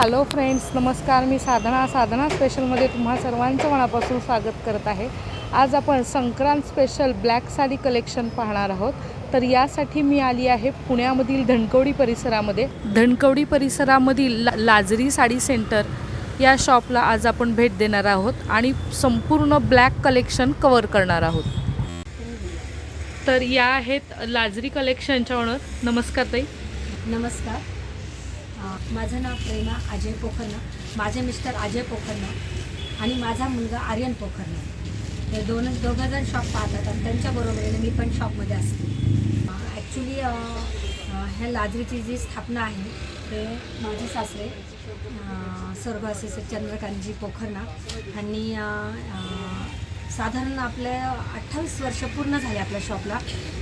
Hello friends नमस्कार. मी साधना. साधना स्पेशलमध्ये तुम्हा सर्वांचं मनापासून स्वागत करत आहे. आज आपण Sankranti special black sari collection पाहणार आहोत. तर यासाठी मी आली आहे पुण्यामधील धनकवडी परिसरामध्ये. धनकवडी परिसरामधील ला लाजरी साडी सेंटर या शॉपला आज आपण भेट देणार आहोत आणि संपूर्ण ब्लॅक कलेक्शन कवर करणार आहोत. तर या आहेत लाजरी कलेक्शनच्या ओनर नमस्कार ताई. नमस्कार. माझं नाव प्रेमा अजय पोखरनं माझे मिस्टर अजय पोखरनं आणि माझा मुलगा आर्यन पोखरनं. हे दोन दोघं जण शॉप पाहतात आणि त्यांच्याबरोबरीने मी पण शॉपमध्ये असते. ॲक्च्युली ह्या लाजरीची जी स्थापना आहे ते माझे सासरे अ, स्वर्गवासी श्री चंद्रकांतजी पोखरना यांनी साधारण आपल्या अठ्ठावीस वर्ष पूर्ण झाले आपल्या शॉपला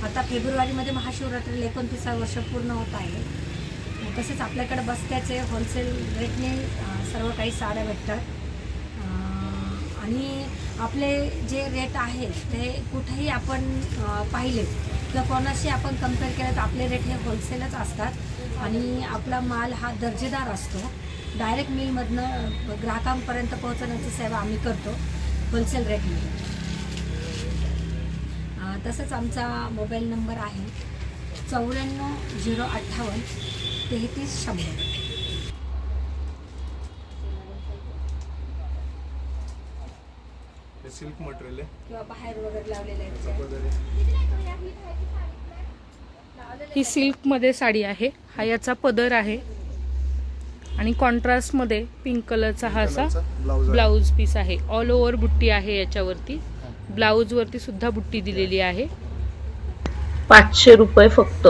आता फेब्रुवारीमध्ये महाशिवरात्रीला एकोणतीसा वर्ष पूर्ण होत आहे. तसेच आपल्याकडे बस्त्याचे होलसेल रेटने सर्व काही साड्या भेटतात. आणि आपले जे रेट आहे ते कुठेही आपण पाहिले किंवा कोणाशी आपण कंपेअर केलं तर आपले रेट हे होलसेलच असतात. आणि आपला माल हा दर्जेदार असतो. डायरेक्ट मिलमधनं ग्राहकांपर्यंत पोहोचवण्याची सेवा आम्ही करतो होलसेल रेटने तसंच आमचा मोबाईल नंबर आहे. चौऱ्याण्णव झिरो अठ्ठावन्न तेहतीस शंभर. हे सिल्क मटेरियल आहे. किंवा बाहेर वगैरे लावलेले आहेत वगैरे ही सिल्कमध्ये साडी आहे. हा याचा पदर आहे. आणि कॉन्ट्रास्टमध्ये पिंक कलरचा हा असा ब्लाउज ब्लाऊज पीस आहे. ऑल ओव्हर बुट्टी आहे याच्यावरती. ब्लाऊजवरती सुद्धा बुट्टी दिलेली आहे. पाचशे रुपये फक्त.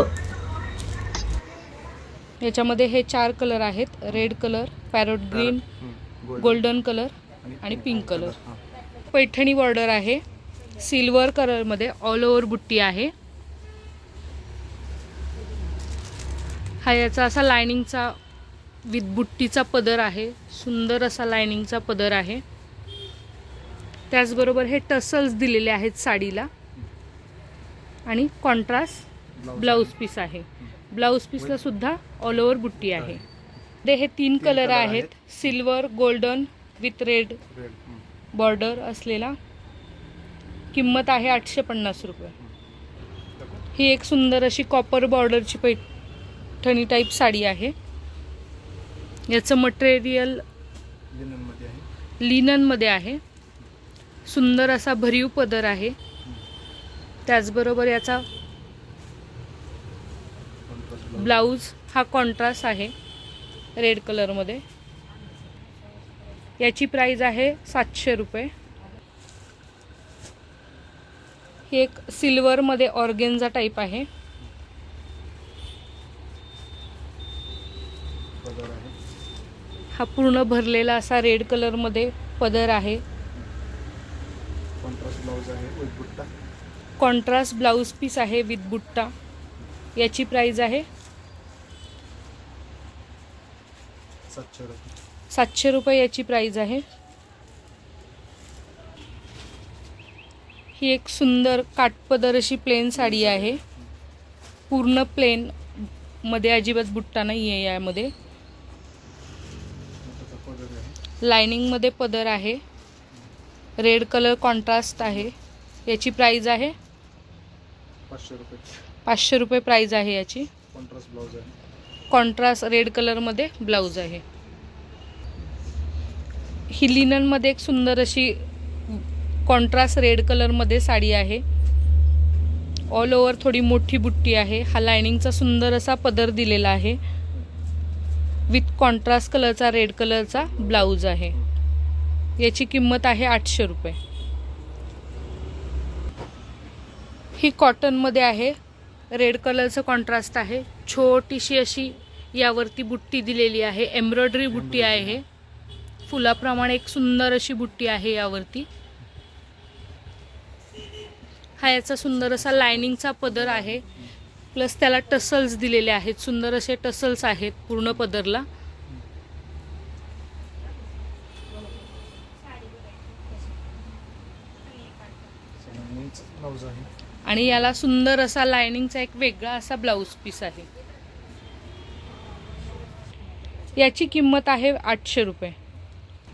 याच्यामध्ये हे चार कलर आहेत. Red colour parrot green golden. Colour आणि पिंक कलर पैठणी बॉर्डर आहे. सिल्वर कलरमध्ये ऑल ओव्हर बुट्टी आहे. हा याचा असा लायनिंगचा विथ बुट्टीचा पदर आहे. सुंदर असा लायनिंगचा पदर आहे. त्याचबरोबर हे टसल्स दिलेले आहेत साडीला. आणि कॉन्ट्रास्ट ब्लाऊज पीस आहे. ब्लाऊज पीसला सुद्धा ऑल ओव्हर बुट्टी आहे. ते हे तीन कलर आहेत. Silver golden with red red border असलेला. किंमत आहे आठशे पन्नास रुपये. ही एक सुंदर अशी कॉपर बॉर्डरची पैठणी टाईप साडी आहे. याचं मटेरियल लिननमध्ये आहे. सुंदर असा भरीव पदर आहे. त्याचबरोबर याचा ब्लाऊज हा कॉन्ट्रास्ट आहे रेड कलरमध्ये याची प्राईज आहे सातशे रुपये. ही एक सिल्वरमध्ये ऑर्गेन्झा टाईप आहे. हा पूर्ण भरलेला असा रेड कलरमध्ये पदर आहे. कॉन्ट्रास्ट आहे कॉन्ट्रास्ट ब्लाऊज पीस आहे विथ बुट्टा. याची प्राईज आहे सातशे रुपये. याची प्राईज आहे. ही एक सुंदर काटपदर अशी प्लेन साडी आहे. पूर्ण प्लेन मध्ये अजिबात बुट्टा नाही आहे. यामध्ये लायनिंगमध्ये पदर आहे. रेड कलर कॉन्ट्रास्ट आहे. याची प्राईज आहे. पाचशे रुपये. पाचशे रुपये प्राईज आहे याची. कॉन्ट्रास्ट ब्लाउज आहे. कॉन्ट्रास्ट रेड कलरमध्ये ब्लाऊज आहे. ही लिननमध्ये एक सुंदर अशी कॉन्ट्रास्ट रेड कलरमध्ये साडी आहे. ऑल ओव्हर थोडी मोठी बुट्टी आहे. हा लायनिंगचा सुंदर असा पदर दिलेला आहे. विथ कॉन्ट्रास्ट कलरचा रेड कलरचा ब्लाऊज आहे. याची किंमत आहे आठशे रुपये. ही कॉटनमध्ये आहे. रेड कलरचं कॉन्ट्रास्ट आहे. छोटीशी अशी यावरती बुट्टी दिलेली आहे. एम्ब्रॉयडरी बुट्टी आहे. हे फुलाप्रमाणे एक सुंदर अशी बुट्टी आहे यावरती. हा याचा सुंदर असा लायनिंगचा पदर आहे. प्लस त्याला टसल्स दिलेले आहेत. सुंदर असे टसल्स आहेत पूर्ण पदरला. आहे. आणि याला सुंदर असा लायनिंगचा एक वेगळा असा ब्लाऊज पीस आहे. याची किंमत आहे आठशे रुपये.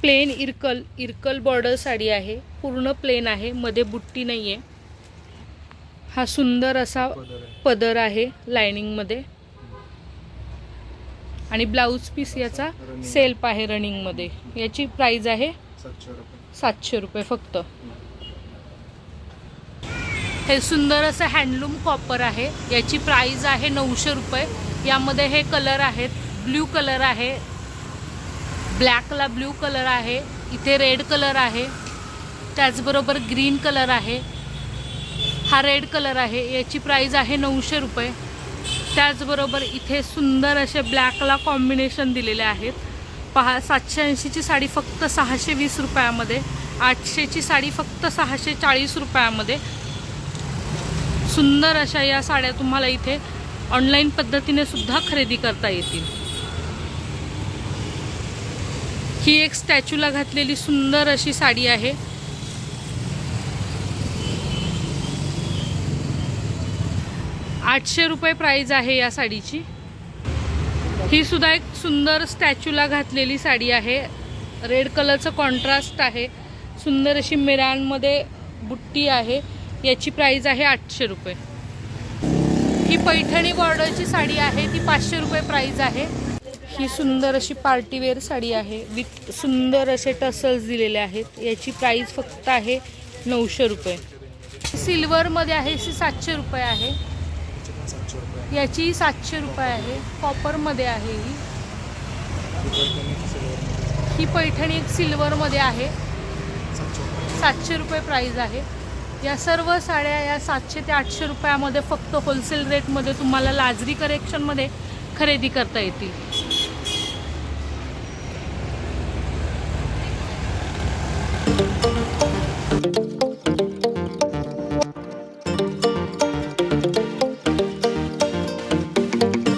प्लेन इरकल इरकल बॉर्डर साडी आहे. पूर्ण प्लेन आहे. मध्ये बुट्टी नाही आहे हा सुंदर असा पदर आहे लायनिंगमध्ये आणि ब्लाऊज पीस याचा. सेल्फ आहे रनिंगमध्ये याची प्राईज आहे सातशे रुपये. फक्त. हे सुंदर असं हँडलूम कॉपर आहे. याची प्राईज आहे नऊशे रुपये. यामध्ये हे कलर आहेत. ब्ल्यू कलर आहे. ब्लॅकला ब्ल्यू कलर आहे. इथे रेड कलर आहे. त्याचबरोबर ग्रीन कलर आहे. हा रेड कलर आहे. याची प्राईज आहे नऊशे रुपये. त्याचबरोबर इथे सुंदर असे ब्लॅकला कॉम्बिनेशन दिलेले आहेत. पहा सातशे ऐंशीची साडी फक्त सहाशे वीस रुपयामध्ये आठशेची साडी फक्त सहाशे चाळीस रुपयामध्ये सुंदर अशा या साड्या तुम्हाला इथे ऑनलाईन पद्धतीने सुद्धा खरेदी करता येतील. ही एक स्टॅच्यूला घातलेली सुंदर अशी साडी आहे. आठशे रुपये प्राईज आहे या साडीची. ही सुद्धा एक सुंदर स्टॅच्यूला घातलेली साडी आहे. रेड कलरचं कॉन्ट्रास्ट आहे. सुंदर अशी मिरांमध्ये बुट्टी आहे. याची प्राईज आहे आठशे रुपये. ही पैठणी बॉर्डरची साडी आहे ती पाचशे रुपये प्राईज आहे. ही सुंदर अशी पार्टीवेअर साडी आहे विथ सुंदर असे टसल्स दिलेले आहेत. याची प्राईज फक्त आहे नऊशे रुपये. सिल्वरमध्ये आहे ही सातशे रुपये आहे. याची सातशे रुपये आहे. कॉपरमध्ये आहे ही. ही पैठणी एक सिल्वरमध्ये आहे. सातशे रुपये प्राईज आहे. या सर्व साड्या या सातशे ते आठशे रुपयामध्ये फक्त होलसेल रेटमध्ये तुम्हाला लाजरी करेक्शनमध्ये खरेदी करता येतील. तर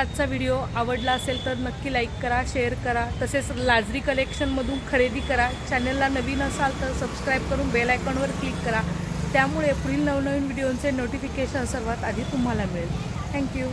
आजचा व्हिडिओ आवडला असेल तर नक्की लाईक करा शेअर करा. तसेच लाजरी कलेक्शनमधून खरेदी करा. चॅनलला नवीन असाल तर सबस्क्राईब करून बेल आयकॉनवर क्लिक करा. त्यामुळे पुढील नवनवीन व्हिडिओचे नोटिफिकेशन सर्वात आधी तुम्हाला मिळेल. थँक्यू